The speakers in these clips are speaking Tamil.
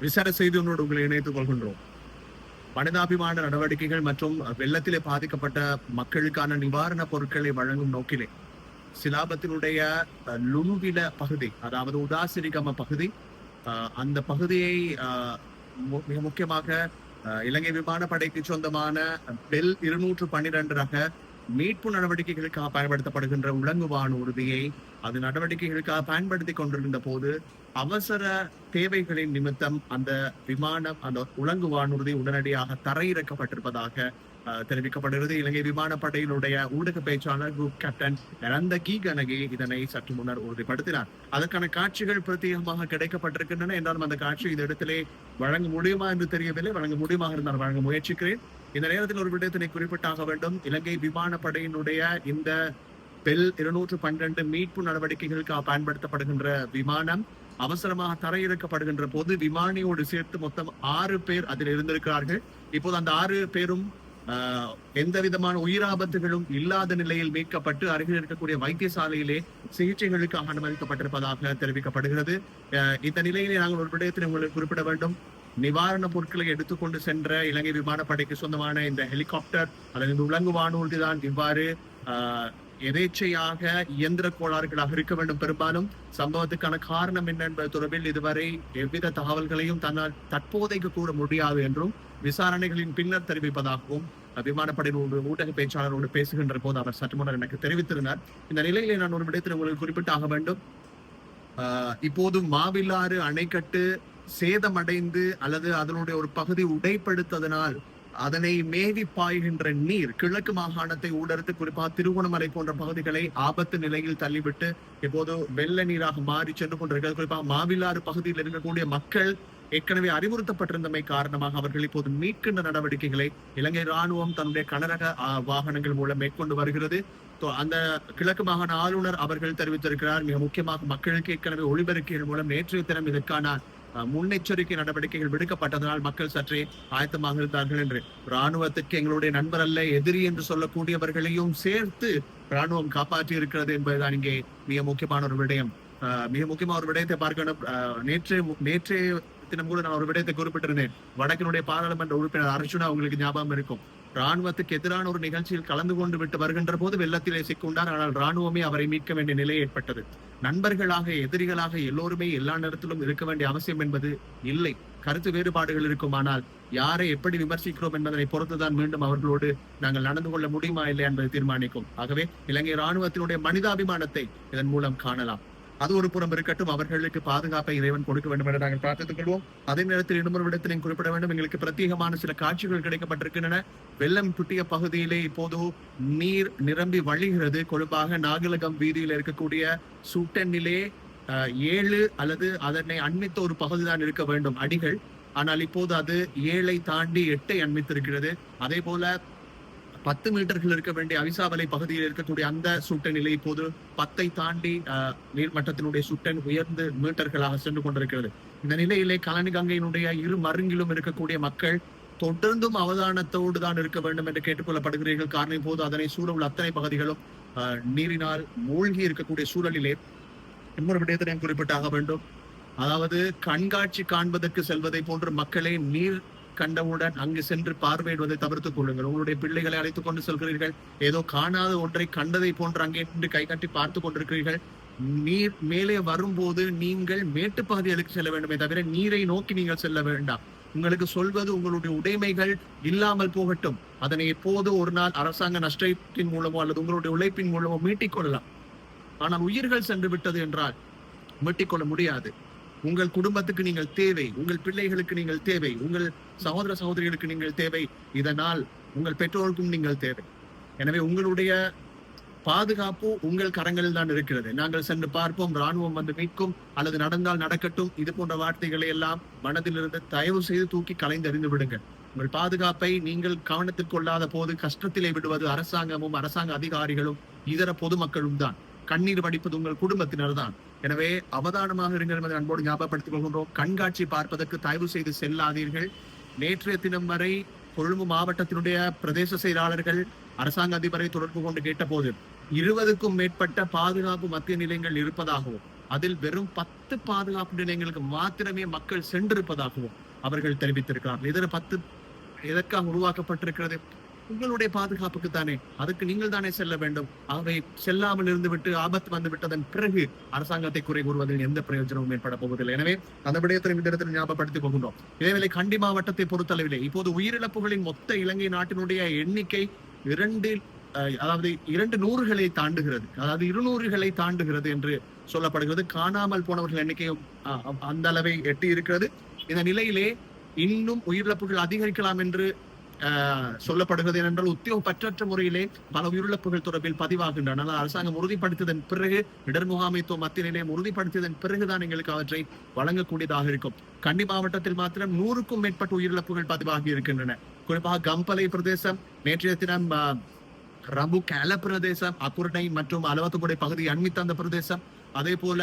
விசார செய்தியோடு உங்களை இணைத்துக் கொள்கின்றோம். மனிதாபிமான நடவடிக்கைகள் மற்றும் வெள்ளத்திலே பாதிக்கப்பட்ட மக்களுக்கான நிவாரணப் பொருட்களை வழங்கும் நோக்கிலே சிலாபத்தினுடைய அஹ், லுணுவில பகுதி அதாவது உதாசிரிகம பகுதி அந்த பகுதியை மிக முக்கியமாக இலங்கை விமானப்படைக்கு சொந்தமான பெல் இருநூற்று பன்னிரண்டு ரக மீட்பு நடவடிக்கைகளுக்காக பயன்படுத்தப்படுகின்ற உலங்குவான் வானூர்தியை அது நடவடிக்கைகளுக்காக பயன்படுத்தி கொண்டிருந்த போது அவசர தேவைகளின் நிமித்தம் அந்த விமானம் அந்த உலங்கு வானூர்தி உடனடியாக தரையிறக்கப்பட்டிருப்பதாக தெரிவிக்கப்படுகிறது. இலங்கை விமானப்படையினுடைய ஊடக பேச்சாளர் குரூப் கேப்டன் நரந்த கி கனகி இதனை சற்று முன்னர் உறுதிப்படுத்தினார். அதற்கான காட்சிகள் பிரத்யேகமாக கிடைக்கப்பட்டிருக்கின்றன. என்றாலும் அந்த காட்சி இந்த இடத்திலே வழங்க முடியுமா என்று தெரியவில்லை. வழங்க முடியுமா இருந்தால் வழங்க முயற்சிக்கிறேன். இந்த நேரத்தில் ஒரு விடயத்தினை குறிப்பிட்டாக வேண்டும். இலங்கை விமானப்படையினுடைய இந்த பெல் இருநூற்று பன்னிரண்டு மீட்பு நடவடிக்கைகளுக்காக பயன்படுத்தப்படுகின்ற விமானம் அவசரமாக தரையிறக்கப்படுகின்ற போது விமானியோடு சேர்த்து மொத்தம் ஆறு பேர் அதில் இருந்திருக்கிறார்கள். இப்போது அந்த ஆறு பேரும் எந்த விதமான உயிராபத்துகளும் இல்லாத நிலையில் மீட்கப்பட்டு அருகில் இருக்கக்கூடிய வைத்தியசாலையிலே சிகிச்சைகளுக்காக அனுமதிக்கப்பட்டிருப்பதாக தெரிவிக்கப்படுகிறது. இந்த நிலையிலே நாங்கள் ஒரு விடயத்தில் உங்களுக்கு குறிப்பிட வேண்டும். நிவாரண பொருட்களை எடுத்துக்கொண்டு சென்ற இலங்கை விமானப்படைக்கு சொந்தமான இந்த ஹெலிகாப்டர் அல்லது இந்த உலங்கு வானூர்தி தான் இவ்வாறு ஆஹ், எதேச்சையாக இயந்திர கோளாறுகளாக இருக்க வேண்டும். பெரும்பாலும் சம்பவத்துக்கான காரணம் என்ன என்பது தொடர்பில் இதுவரை எவ்வித தகவல்களையும் தன்னால் தற்போதைக்கு கூற முடியாது என்றும் விசாரணைகளின் பின்னர் தெரிவிப்பதாகவும் அஹ், விமானப்படையின் ஊடக பேச்சாளரோடு பேசுகின்ற போது அவர் சற்று முன்னர் எனக்கு தெரிவித்திருந்தார். இந்த நிலையிலே நான் ஒரு விடயத்தில் உங்களுக்கு குறிப்பிட்டாக வேண்டும். ஆஹ், இப்போது மாவிலாறு அணைக்கட்டு சேதமடைந்து அல்லது அதனுடைய ஒரு பகுதி உடைப்படுத்ததனால் அதனை மேவி பாய்கின்ற நீர் கிழக்கு மாகாணத்தை ஊடறுத்து குறிப்பாக திருகோணமலை போன்ற பகுதிகளை ஆபத்து நிலையில் தள்ளிவிட்டு இப்போது வெள்ள நீராக மாறி சென்று கொண்டிருக்கிறது. குறிப்பாக மாவிலாறு பகுதியில் இருக்கக்கூடிய மக்கள் ஏற்கனவே அறிவுறுத்தப்பட்டிருந்தமை காரணமாக அவர்கள் இப்போது மீட்கின்ற நடவடிக்கைகளை இலங்கை ராணுவம் தன்னுடைய கனரக வாகனங்கள் மூலம் மேற்கொண்டு வருகிறது. அந்த கிழக்கு மாகாண ஆளுநர் அவர்கள் தெரிவித்திருக்கிறார். மிக முக்கியமாக மக்களுக்கு ஏற்கனவே ஒளிபெருக்கிகள் மூலம் நேற்றைய தினம் இதற்கான முன்னெச்சரிக்கை நடவடிக்கைகள் விடுக்கப்பட்டதனால் மக்கள் சற்றே ஆயத்தமாக இருந்தார்கள் என்று. ராணுவத்திற்கு எங்களுடைய நண்பர் அல்ல எதிரி என்று சொல்லக்கூடியவர்களையும் சேர்த்து ராணுவம் காப்பாற்றி இருக்கிறது என்பதுதான் இங்கே மிக முக்கியமான ஒரு விடயம். அஹ், மிக முக்கியமான ஒரு விடயத்தை பார்க்கணும். அஹ், நேற்று நேற்றைய தினம் கூட நான் ஒரு விடயத்தை குறிப்பிட்டிருந்தேன். வடக்கினுடைய பாராளுமன்ற உறுப்பினர் அர்ஜுனா உங்களுக்கு ஞாபகம் இருக்கும். ராணுவத்துக்கு எதிரான ஒரு நிகழ்ச்சியில் கலந்து கொண்டு விட்டு வருகின்ற போது வெள்ளத்திலே சிக்குண்டார். ஆனால் ராணுவமே அவரை மீட்க வேண்டிய நிலை ஏற்பட்டது. நண்பர்களாக எதிரிகளாக எல்லோருமே எல்லா நேரத்திலும் இருக்க வேண்டிய அவசியம் என்பது இல்லை. கருத்து வேறுபாடுகள் இருக்குமானால் யாரை எப்படி விமர்சிக்கிறோம் என்பதனை பொறுத்துதான் மீண்டும் அவர்களோடு நாங்கள் நடந்து கொள்ள முடியுமா இல்லை என்பதை தீர்மானிக்கும். ஆகவே இலங்கை ராணுவத்தினுடைய மனிதாபிமானத்தை இதன் மூலம் காணலாம். அது ஒரு புறம் இருக்கட்டும். அவர்களுக்கு பாதுகாப்பை இறைவன் கொடுக்க வேண்டும் என்று நாங்கள் பிரார்த்தித்துக் கொள்வோம். அதே நேரத்தில் இன்னொரு இடத்திலையும் குறிப்பிட வேண்டும். எங்களுக்கு பிரத்யேகமான சில காட்சிகள் கிடைக்கப்பட்டிருக்கின்றன. வெள்ளம் புட்டிய பகுதியிலே இப்போது நீர் நிரம்பி வழிகிறது. கொழும்பாக நாகலகம் வீதியில் இருக்கக்கூடிய சுட்டனிலே ஏழு அல்லது அதனை அண்மித்த ஒரு பகுதி தான் இருக்க வேண்டும் அடிகள். ஆனால் இப்போது அது ஏழை தாண்டி எட்டை அண்மித்திருக்கிறது. அதே போல பத்து மீட்டர்கள் இருக்க வேண்டிய அவிசாவலை பகுதியில் இருக்கக்கூடிய அந்த சுட்ட நிலை இப்போது பத்தை தாண்டி நீர்மட்டத்தினுடைய சுட்டன் உயர்ந்து மீட்டர்களாக சென்று கொண்டிருக்கிறது. இந்த நிலையிலே கலனி கங்கையினுடைய இரு மருங்கிலும் இருக்கக்கூடிய மக்கள் தொடர்ந்தும் அவதானத்தோடு தான் இருக்க வேண்டும் என்று கேட்டுக்கொள்ளப்படுகிறீர்கள். காரணம் இப்போது அதனை சூழ உள்ள அத்தனை பகுதிகளும் நீரினால் மூழ்கி இருக்கக்கூடிய சூழலிலே இன்னொரு விடயத்தை குறிப்பிட்டாக வேண்டும். அதாவது கண்காட்சி காண்பதற்கு செல்வதை போன்று மக்களை நீர் கண்டவுடன் அங்கு சென்று பார்வையிடுவதை தவிர்த்துக் கொள்ளுங்கள். உங்களுடைய பிள்ளைகளை அழைத்துக் கொண்டு செல்கிறீர்கள். ஏதோ காணாத ஒன்றை கண்டதை போன்று அங்கே நின்று கை கட்டி பார்த்து கொண்டிருக்கிறீர்கள். நீர் மேலே வரும்போது நீங்கள் மேட்டு பகுதிகளுக்கு செல்ல வேண்டுமே தவிர நீரை நோக்கி நீங்கள் செல்ல வேண்டாம். உங்களுக்கு சொல்வது உங்களுடைய உடைமைகள் இல்லாமல் போகட்டும். அதனை எப்போது ஒரு நாள் அரசாங்க நஷ்டத்தின் மூலமோ அல்லது உங்களுடைய உழைப்பின் மூலமோ மீட்டிக் கொள்ளலாம். ஆனால் உயிர்கள் சென்று விட்டது என்றால் மீட்டிக்கொள்ள முடியாது. உங்கள் குடும்பத்துக்கு நீங்கள் தேவை உங்கள் பிள்ளைகளுக்கு நீங்கள் தேவை உங்கள் சகோதர சகோதரிகளுக்கு நீங்கள் தேவை இதனால் உங்கள் பெற்றோருக்கும் நீங்கள் தேவை. எனவே உங்களுடைய பாதுகாப்பு உங்கள் கரங்களில் தான் இருக்கிறது. நாங்கள் சென்று பார்ப்போம் ராணுவம் வந்து மீட்கும் அல்லது நடந்தால் நடக்கட்டும் இது போன்ற வார்த்தைகளை எல்லாம் மனதிலிருந்து தயவு செய்து தூக்கி கலைந்தறிந்து விடுங்கள். உங்கள் பாதுகாப்பை நீங்கள் கவனத்தில் கொள்ளாத போது கஷ்டத்திலே விடுவது அரசாங்கமும் அரசாங்க அதிகாரிகளும் இதர பொதுமக்களும் தான். கண்ணீர் வடிப்பது உங்கள் குடும்பத்தினர் தான் எனவே அவதானமாக இருங்கள் என்பதை அன்போடு ஞாபகப்படுத்திக் கொள்கின்றோம். கண்காட்சி பார்ப்பதற்கு தயவு செய்து செல்லாதீர்கள். நேற்றைய தினம் வரை கொழும்பு மாவட்டத்தினுடைய பிரதேச செயலாளர்கள் அரசாங்க அதிபரை தொடர்பு கொண்டு கேட்டபோது இருபதுக்கும் மேற்பட்ட பாதுகாப்பு மத்திய நிலையங்கள் இருப்பதாகவும் அதில் வெறும் பத்து பாதுகாப்பு நிலையங்களுக்கு மாத்திரமே மக்கள் சென்றிருப்பதாகவும் அவர்கள் தெரிவித்திருக்கிறார்கள். இதர பத்து எதற்காக உருவாக்கப்பட்டிருக்கிறது? உங்களுடைய பாதுகாப்புக்கு தானே. அதுக்கு நீங்கள் தானே செல்ல வேண்டும். அவை செல்லாமல் இருந்து விட்டு ஆபத்து வந்து விட்டதன் பிறகு அரசாங்கத்தை குறை கூறுவதில் எந்த பிரயோஜனமும் ஏற்பட போவதில்லை. எனவே அந்த விடயத்தை இந்த இடத்தில் ஞாபகப்படுத்திக் கொள்கின்றோம். இதேவேளை கண்டி மாவட்டத்தை பொறுத்தளவிலே இப்போது உயிரிழப்புகளின் மொத்த இலங்கை நாட்டினுடைய எண்ணிக்கை இரண்டு அஹ், அதாவது இரண்டு நூறுகளை தாண்டுகிறது. அதாவது இருநூறுகளை தாண்டுகிறது என்று சொல்லப்படுகிறது. காணாமல் போனவர்கள் எண்ணிக்கையும் அஹ், அந்த அளவை எட்டி இருக்கிறது. இந்த நிலையிலே இன்னும் உயிரிழப்புகள் அதிகரிக்கலாம் என்று சொல்லப்படுகிறது ஏனென்றால் உத்தியோக பற்றற்ற முறையிலே பல உயிரிழப்புகள் தொடர்பில் பதிவாகின்றன. ஆனால் அரசாங்கம் உறுதிப்படுத்தியதன் பிறகு இடர் முகாமைத்துவ மத்திய நிலையம் உறுதிப்படுத்தியதன் பிறகுதான் எங்களுக்கு அவற்றை வழங்கக்கூடியதாக இருக்கும். கண்டி மாவட்டத்தில் மாத்திரம் நூறுக்கும் மேற்பட்ட உயிரிழப்புகள் பதிவாகி இருக்கின்றன. குறிப்பாக கம்பலை பிரதேசம் நேற்றைய தினம் ரம்பு கேல பிரதேசம் அக்குரணை மற்றும் அலவத்துக்குடை பகுதி அண்மித்த அந்த பிரதேசம். அதே போல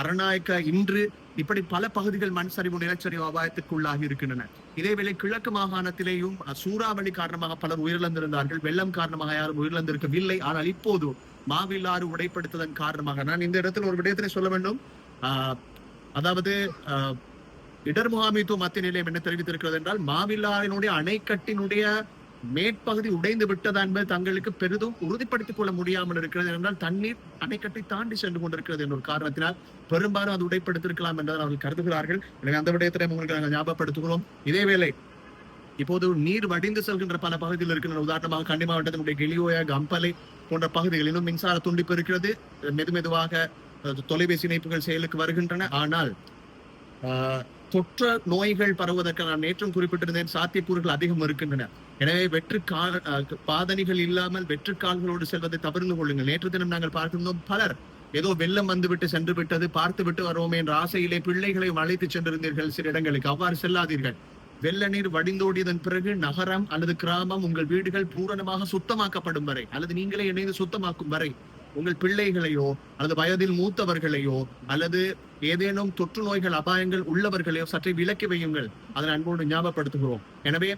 அரநாயக்க இன்று இப்படி பல பகுதிகள் மண் சரிவு நிலச்சரிவு அபாயத்துக்கு உள்ளாகி இருக்கின்றன. இதேவேளை கிழக்கு மாகாணத்திலேயும் சூறாவளி காரணமாக பலர் உயிரிழந்திருந்தார்கள். வெள்ளம் காரணமாக யாரும் உயிரிழந்திருக்கவில்லை. ஆனால் இப்போது மாவில்லாறு உடைப்படுத்ததன் காரணமாக நான் இந்த இடத்தில் ஒரு விடயத்தினை சொல்ல வேண்டும். அதாவது இடர் முகாமித்துவ மத்திய நிலையம் என்ன தெரிவித்திருக்கிறது என்றால் மாவில்லாறினுடைய அணைக்கட்டினுடைய மேற்பகுதி உடைந்து விட்டதா என்பது தங்களுக்கு பெரிதும் உறுதிப்படுத்திக் கொள்ள முடியாமல் இருக்கிறது என்றால் தண்ணீர் அணைக்கட்டை தாண்டி சென்று கொண்டிருக்கிறது என்ற ஒரு காரணத்தினால் பெரும்பாலும் அது உடைப்படுத்திருக்கலாம் என்றால் அவர்கள் கருதுகிறார்கள். எனவே அந்த விடயத்தை உங்களுக்கு நாங்கள் ஞாபகப்படுத்துகிறோம். இதேவேளை இப்போது நீர் வடிந்து செல்கின்ற பல பகுதிகள் இருக்கின்ற உதாரணமாக கண்டி மாவட்டத்தினுடைய கெலியோயா கம்பலை போன்ற பகுதிகளிலும் மின்சார துண்டிப்பு இருக்கிறது. மெது மெதுவாக அஹ், தொலைபேசி இணைப்புகள் செயலுக்கு வருகின்றன. ஆனால் ஆஹ், தொற்ற நோய்கள் பரவுவதற்கு நான் நேற்றும் குறிப்பிட்டிருந்தேன். சாத்தியக்கூறுகள் அதிகம் இருக்கின்றன. எனவே வெற்று கால் பாதணிகள் இல்லாமல் வெற்று கால்களோடு செல்வதை தவிர்த்து கொள்ளுங்கள். நேற்று தினம் நாங்கள் பார்த்திருந்தோம் பலர் ஏதோ வெள்ளம் வந்துவிட்டு சென்று விட்டது பார்த்து விட்டு வருவோமே என்ற ஆசையிலே பிள்ளைகளை அழைத்து சென்றிருந்தீர்கள் சில இடங்களுக்கு. அவ்வாறு செல்லாதீர்கள். வெள்ள நீர் வடிந்தோடியதன் பிறகு நகரம் அல்லது கிராமம் உங்கள் வீடுகள் பூரணமாக சுத்தமாக்கப்படும் வரை அல்லது நீங்களே இணைந்து சுத்தமாக்கும் வரை உங்கள் பிள்ளைகளையோ அல்லது வயதில் மூத்தவர்களையோ அல்லது ஏதேனும் தொற்று நோய்கள் அபாயங்கள் உள்ளவர்களையோ சற்றே விலக்கி வையுங்கள். அதன் அன்போடு ஞாபகப்படுத்துகிறோம். எனவே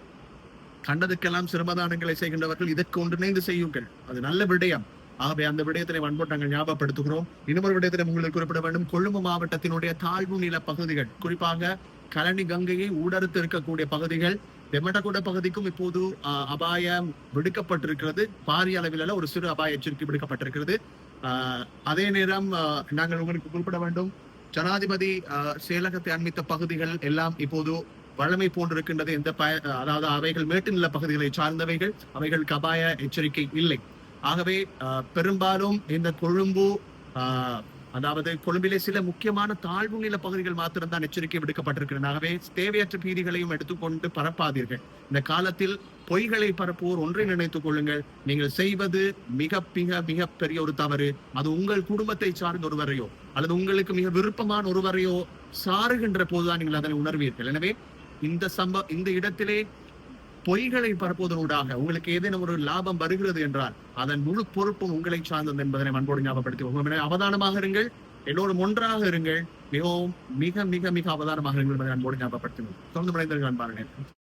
கண்டதுக்கெல்லாம் சிரமதானங்களை செய்கின்றவர்கள் இதற்கு ஒன்றிணைந்து செய்யுங்கள். அது நல்ல விடயம். ஆகவே அந்த விடயத்தினை வன்போட்டு நாங்கள் ஞாபகப்படுத்துகிறோம். இன்னொரு விடயத்தினை உங்களுக்கு குறிப்பிட வேண்டும். கொழும்பு மாவட்டத்தினுடைய தாழ்வு நில பகுதிகள் குறிப்பாக கலனி கங்கையை ஊடறுத்து இருக்கக்கூடிய பகுதிகள் வெமட்டகுட பகுதிக்கும் இப்போது அபாயம் விடுக்கப்பட்டிருக்கிறது. பாரிய அளவில் ஒரு சிறு அபாய எச்சரிக்கை விடுக்கப்பட்டிருக்கிறது. ஆஹ், அதே நேரம் நாங்கள் உங்களுக்கு குறிப்பிட வேண்டும். ஜனாதிபதி செயலகத்தை அண்மித்த பகுதிகள் எல்லாம் இப்போது வழமை போன்றிருக்கின்றது. எந்த பய அதாவது அவைகள் மேட்டு நில பகுதிகளை சார்ந்தவைகள் அவைகளுக்கு அபாய எச்சரிக்கை இல்லை. ஆகவே ஆஹ், பெரும்பாலும் இந்த கொழும்பு ஆஹ், அதாவது கொழும்பிலே சில முக்கியமான தாழ்வு நில பகுதிகள் மாத்திரம்தான் எச்சரிக்கை விடுக்கப்பட்டிருக்கிறதாகவே தேவையற்ற பீதிகளையும் எடுத்துக்கொண்டு பரப்பாதீர்கள். இந்த காலத்தில் பொய்களை பரப்புவோர் ஒன்றை நினைத்துக் கொள்ளுங்கள். நீங்கள் செய்வது மிக மிக மிக பெரிய ஒரு தவறு. அது உங்கள் குடும்பத்தை சார்ந்த ஒருவரையோ அல்லது உங்களுக்கு மிக விருப்பமான ஒருவரையோ சாருகின்ற போதுதான் நீங்கள் அதனை உணர்வீர்கள். எனவே இந்த சம்ப இந்த இடத்திலே பொய்களை பரப்புவதனூடாக உங்களுக்கு ஏதேனும் ஒரு லாபம் வருகிறது என்றால் அதன் முழு பொறுப்பும் உங்களை சார்ந்தது என்பதனை அன்போடு ஞாபகப்படுத்தி அவதானமாக இருங்கள். எல்லோரும் ஒன்றாக இருங்கள். மிகவும் மிக மிக மிக அவதானமாக இருங்கள் என்பதை அன்போடு ஞாபகப்படுத்தினோம் தொடர்ந்து மனிதர்கள் அன்பார்கள்